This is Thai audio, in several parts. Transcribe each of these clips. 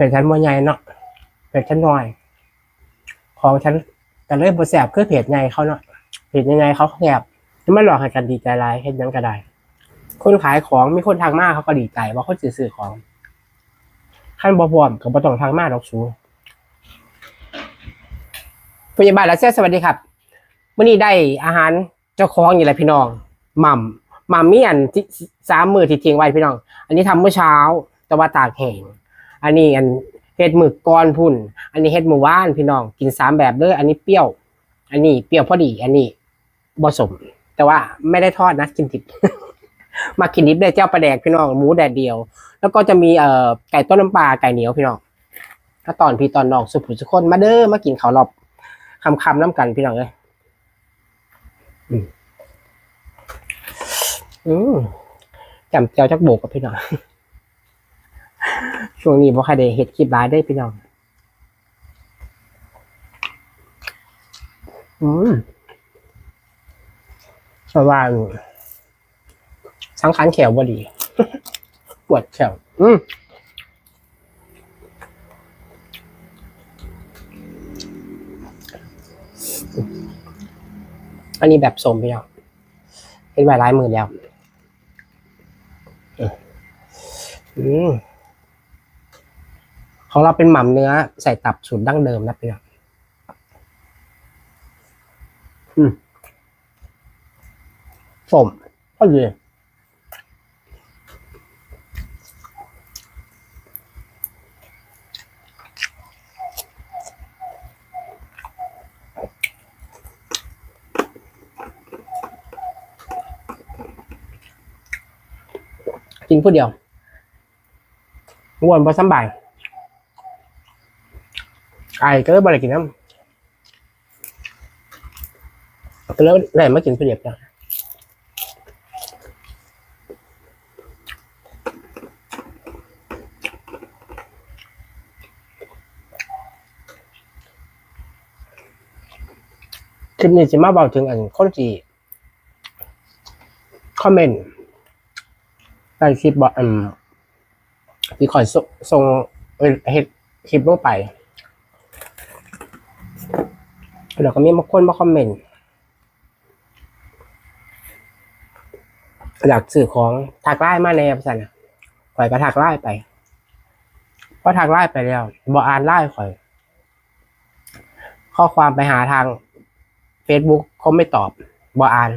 เป็นชั้นมวยใหญ่เนาะเป็นชั้นน้อย ของฉันกันเลยบ่แสบคือเพจใหญ่เขาเนาะเพจใหญ่เขาแสบไม่หลอกให้กันดีใจร้ายเฮ็ดหยังก็ได้ คนขายของมีคนทางมากเขาก็ดีใจว่าเขาจะซื้อของขั้นบ่พร้อมก็บ่ต้องทางมาดอกสูพยาบาลและเซสวัสดีครับมื้อนี้ได้อาหารเจ้าของนี่แหละพี่น้องหม่ำหม่ำมีอันที่สามมือที่ทิ้งไว้พี่น้อง อันนี้ทำเมื่อเช้าแต่ว่าตากแห้ง อันนี้อันเฮ็ดหมึกก้อนพุ่น อันนี้เฮ็ดหมูว่านพี่น้องกินสามแบบเลยอันนี้เปรี้ยว อันนี้เปรี้ยวพอดี อันนี้ผสม แต่ว่าไม่ได้ทอดนะกินดิบมากินดิบเลยเจ้าปลาแดกพี่น้องหมูแดดเดียว แล้วก็จะมีเอ่อไก่ต้นน้ำปลาไก่เหนียวพี่น้องถ้าตอนพี่ตอนน้องสุภุสุคนมาเด้อมากินข้าวรอบคำคำน้ำกันพี่น้องเลยอืมอืมจำเจ้าจักโบกกับพี่น้อง ช่วงนี้บ่ค่อยได้เฮ็ดคลิปไลฟ์ได้พี่น้อง อืมเพราะว่าสังขารแขวบ่ดี ปวดแขวอืมอันนี้แบบสมพี่น้องเห็นไว้ลายมือแล้วอออืม ของเราเป็นหม่ำเนื้อใส่ตับสูตรดั้งเดิมนะพี่น้องสมก็ดีกินผู้เดียววนพอสำบาย ไอ้ก็เลยบริกินน้ำก็เลยเลยมากินผู้เดียวจ้ะคลิปนี้จะมาบอกถึงอันคนจีคอมเมนต์ใต้คลิปบอกอันที่คอยส่งเอ่อเฮ็ดคลิปลงไป แล้วก็มีบางคนมาคอมเมนต์อยากสื่อของถักไล่มาในภาษาน่ะข่อยก็ถักไล่ไปพอถักไล่ไปแล้วบออ่านไล่ข่อย ข้อความไปหาทาง Facebook เขาไม่ตอบบออ่าน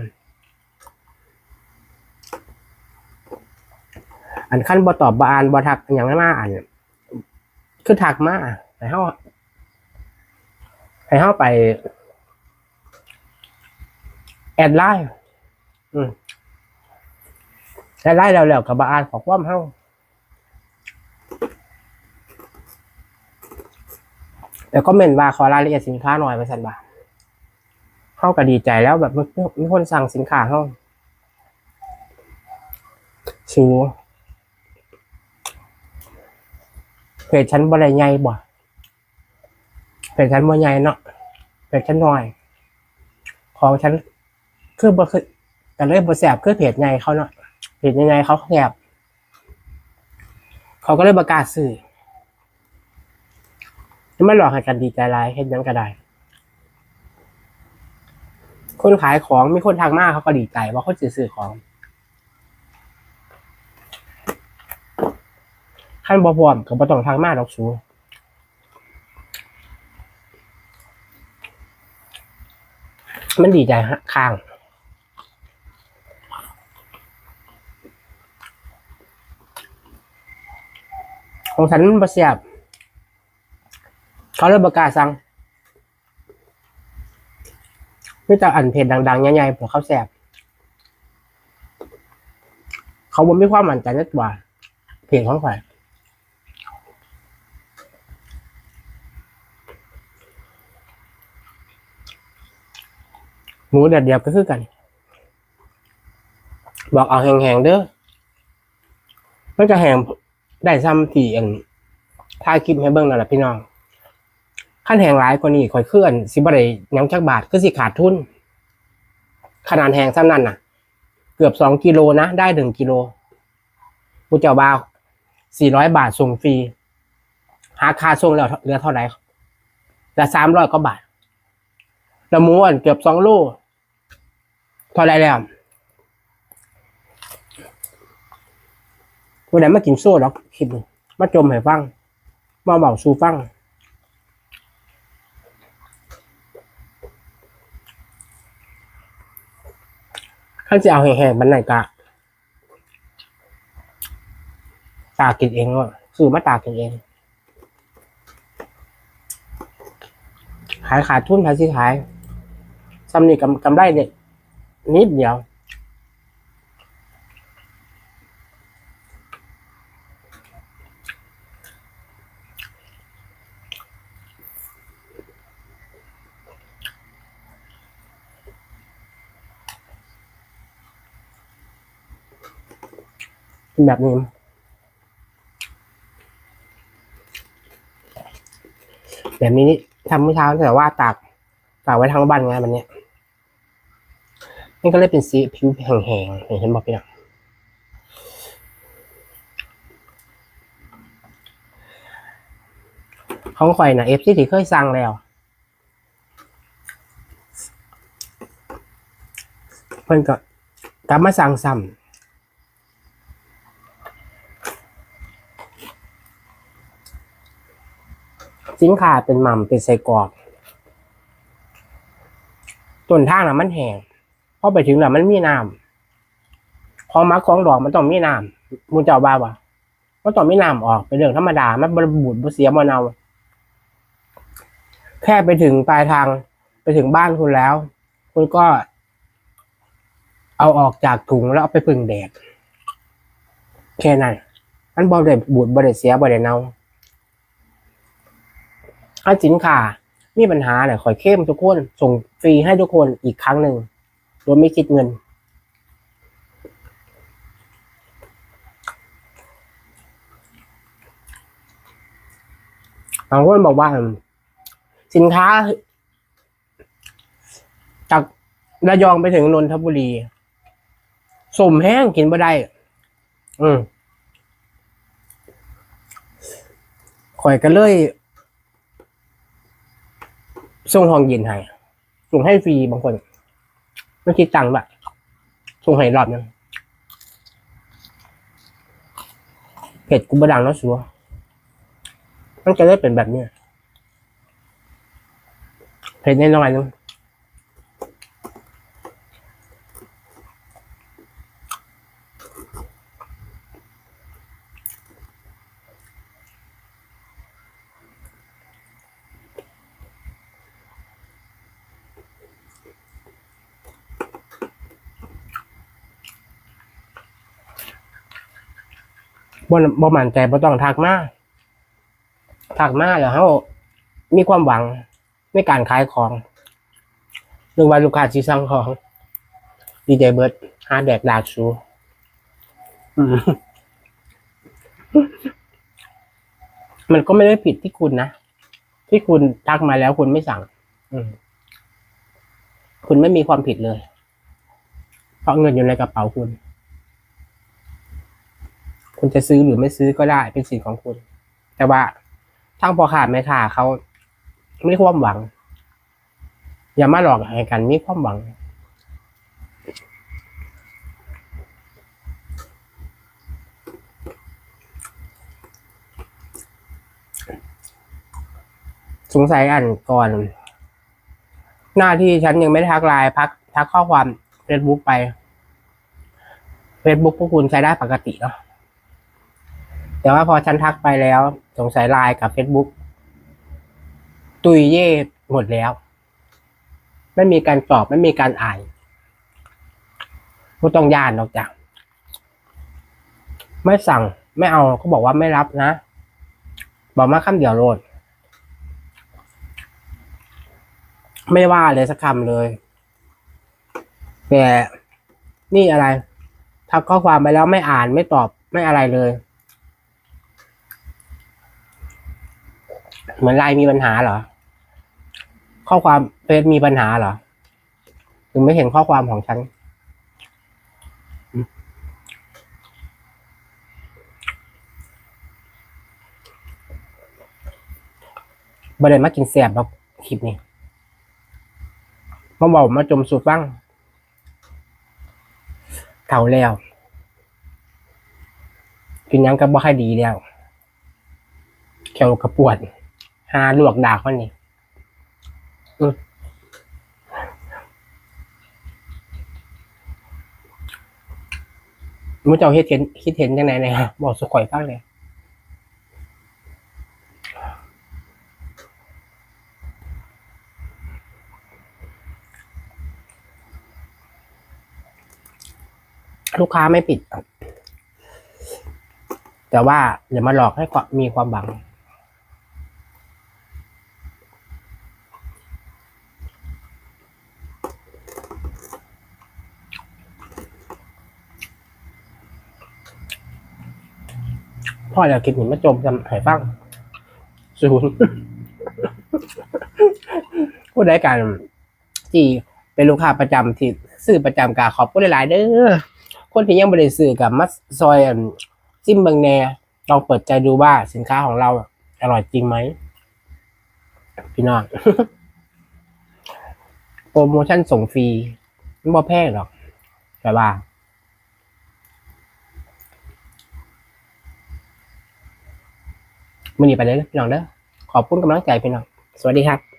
อันขั้นบอตอบบออ่านบอทักอย่างนั้นมาอ่านคือทักมาให้เฮาให้เฮาไป แอดไลน์อืมแอดไลน์แล้วๆกับบออ่านขอความเฮาแต่ก็เมนว่าขอรายละเอียดสินค้าหน่อยไปสันบาเข้าก็ดีใจแล้วแบบมีมีคนสั่งสินค้าเข้าชูเพจชั้นบริใหญ่บ่เพจชั้นบ่ใหญ่เนาะเพจชั้นน้อย ของฉัน คือบ่คือแต่เลยบ่แสบคือเพจใหญ่เขาเนาะเพจใหญ่ๆเขาแสบเขาก็เลยประกาศซื้อไม่หลอกให้กันดีใจร้ายเฮ็ดหยังก็ได้ คนขายของมีคนทางมากเขาก็ดีใจว่าเขาจะซื้อของขั้นบ่พร้อมก็บ่ต้องทางมากดอกสูมันดีใจข้าง ของฉันมันเสียบ เขาเลยประกาศสั่งไม่แต่อันเพจดังๆใหญ่ๆผมเขาแสบ เขาบ่มีความมั่นใจนักว่าเพจของข่อยหมูแดดเดียวก็คือกัน บอกเอาแห้งๆเด้อมันจะแห้ง ได้ซ้ำที่อันถ่ายคลิปให้เบิ่งนั่นแหละพี่น้องขั้นแหงหลายกว่านี้ข่อยเคลื่อนสิบ่ได้ยังจักบาทคือสิขาดทุน ขนาดแหงซ้ำนั่นน่ะ เกือบสองกิโลนะ ได้หนึ่งกิโลกูเจ้าบ่าวสี่ร้อยบาทส่งฟรีหาค่าส่งแล้วเหลือเท่าไหร่เหลือสามร้อยกว่าบาทแล้วหมูอันเกือบสองโลเท่าไรแล้ว วันไหนมากินโซ่หรอกคลิปนี้มาจมให้ฟังมาเบาสูฟังข้าจะเอาแห้งๆมันไหนกะตากกินเองก็ซื้อมาตากกินเอง ขายขาดทุนขายสิขายซ้ำนี่กำกำไรเนี่ยนิดเดียว เป็นแบบนี้แบบนี้นี่ทำเมื่อเช้าแต่ว่าตากตากไว้ทั้งวันไงมันเนี้ยนี่ก็เลยเป็นสีผิวแห้งๆอย่างฉันบอกพี่นะของข่อยนะเอฟซีที่เคยสั่งแล้วเพิ่นก็กลับมาสั่งซ้ำ สินค้าเป็นหม่ำเป็นไส้กรอกต้นทางน่ะมันแห้งพอไปถึงแล้วมันมีน้ำของมักของดอกมันต้องมีน้ำมูเจ้าบ้าว่ะมันต้องมีน้ำออกเป็นเรื่องธรรมดามันบรบูดบเสียมะนาแค่ไปถึงปลายทางไปถึงบ้านคุณแล้ว คุณก็ เอาออกจากถุงแล้วเอาไปพึ่งแดดแค่นั้นมันบริเดบูดบริเสียบริเนา ถ้าสินค้ามีปัญหาเนี่ยขอยเข้มทุกคนส่งฟรีให้ทุกคนอีกครั้งหนึ่งโดยไม่คิดเงิน บางคนบอกว่า สินค้า จากระยองไปถึงนนทบุรีสมแห้งกินบ่ได้ อืมข่อยก็เลย ส่งห้องเย็นให้ส่งให้ฟรีบางคน ไม่คิดตังค์แบบส่งให้รอบนึงเผ็ดกูบดังแล้วสัวมันจะได้เป็นแบบเนี้ยเผ็ดน้อยๆนึง บ่บ่มั่นใจบ่ต้องทักมาทักมาแล้วเฮามีความหวังในการขายของหรือว่าลูกค้าสิสั่งของดีใจเบิดหาแดกดากสูมมันก็ไม่ได้ผิดที่คุณนะ ที่คุณทักมาแล้วคุณไม่สั่ง คุณไม่มีความผิดเลย เพราะเงินอยู่ในกระเป๋าคุณ คุณจะซื้อหรือไม่ซื้อก็ได้เป็นสิทธิ์ของคุณ แต่ว่าทางพอขาดไม่ขาเขาไม่ได้ความหวัง อย่ามาหลอกให้กันมีความหวังสงสัยอ่านก่อน หน้าที่ฉันยังไม่ทักไลน์พักทักข้อความเฟซบุ๊กไปเฟซบุ๊กพวกคุณใช้ได้ปกติเนาะ แต่ว่าพอฉันทักไปแล้ว สงสัยไลน์กับ Facebook ตุยเย่หมดแล้ว ไม่มีการตอบไม่มีการอ่านไม่ต้องย่านนอกจาก ไม่สั่งไม่เอาก็บอกว่าไม่รับนะ บอกมาคำเดียวโลดไม่ว่าเลยสักคำเลย แต่นี่อะไรทักข้อความไปแล้วไม่อ่านไม่ตอบไม่อะไรเลย เหมือนไลน์มีปัญหาเหรอ ข้อความเฟซมีปัญหาเหรอถึงไม่เห็นข้อความของฉันอืมบ่ได้มากินแซ่บหรอกคลิปนี้มาบอกมาจมสูตรบ้างเท่าแล้ว กินยังก็บ่ค่อยดีแล้วแขวกระปวด หาลวกดากมันนี่อืมมุเจ้าเฮ็ดเห็นคิดเห็นยังไงเนี่ยบอกสุข่อยฟังเลยลูกค้าไม่ปิด แต่ว่าอย่ามาหลอกให้มีความบัง พ่ออยากกินหินมาจมจำหายฟังศูนย์ผู้ใดการที่เป็นลูกค้าประจำที่ซื้อประจำกาขอบผู้หลายๆเด้อคนที่ยังไม่ได้ซื้อกับมัสซอยอั่นจิ้มเบิงแหนลองเปิดใจดูว่าสินค้าของเราอร่อยจริงไหมพี่น้องโปรโมชั่นส่งฟรีไม่แพงหรอกแต่ว่า มือนี้ไปเลยพี่น้องเด้อขอบคุณกำลังใจพี่น้อง สวัสดีครับ